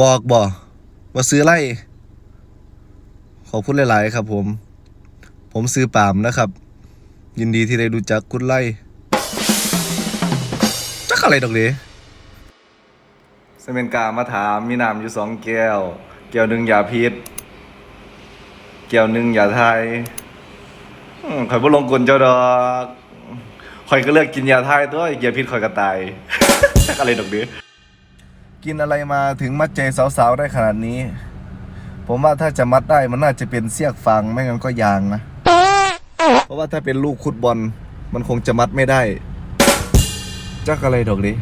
บอกบ่ว่าซื้อไรขอพูดหลาย ๆ ครับ ผม ผมซื้อปามนะครับ ยินดีที่ได้รู้จักคุณไล่จักอะไรดอกเดเซเมนกามาถามมีน้ำอยู่สองแก้ว แก้วหนึ่งยาพิษ แก้วหนึ่งยาไทยข่อยบ่ลงกลเจ้าดอกข่อยก็เลือกกินยาไทยตัว ยาพิษข่อยก็ตายจักอะไรดอกเด กินอะไรมาถึงมัดใจสาวๆได้ขนาดนี้ ผมว่าถ้าจะมัดได้มันน่าจะเป็นเสียกฟางไม่งั้นก็ยางนะ เพราะว่าถ้าเป็นลูกคุดบอลมันคงจะมัดไม่ได้ จักอะไรดอกดิ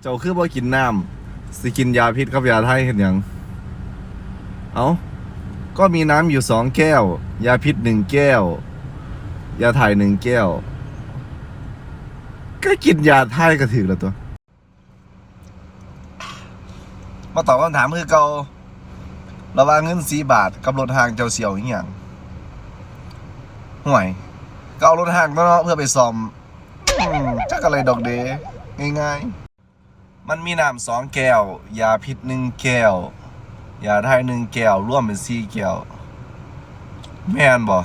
เจ้าคือบ่กินน้ำสิกินยาพิษกับยาไทยเห็นยัง เอาก็มีน้ำอยู่สองแก้ว ยาพิษหนึ่งแก้ว ยาไทยหนึ่งแก้ว ก็กินยาไทยก็ถือแล้วตัว มาตอบคำถามคือเการะว่างเงินสีบาทกับรถทางเจ้าเสี่ยวอีกอย่างห่วย ก็เอารถหางเนาะเพื่อไปซ่อมจักอะไรดอกเดง่ายๆ มันมีน้ำสองแก้ว ยาพิษหนึ่งแก้ว ยาไทยหนึ่งแก้วร่วมเป็นสี่แก้ว แม่นบ่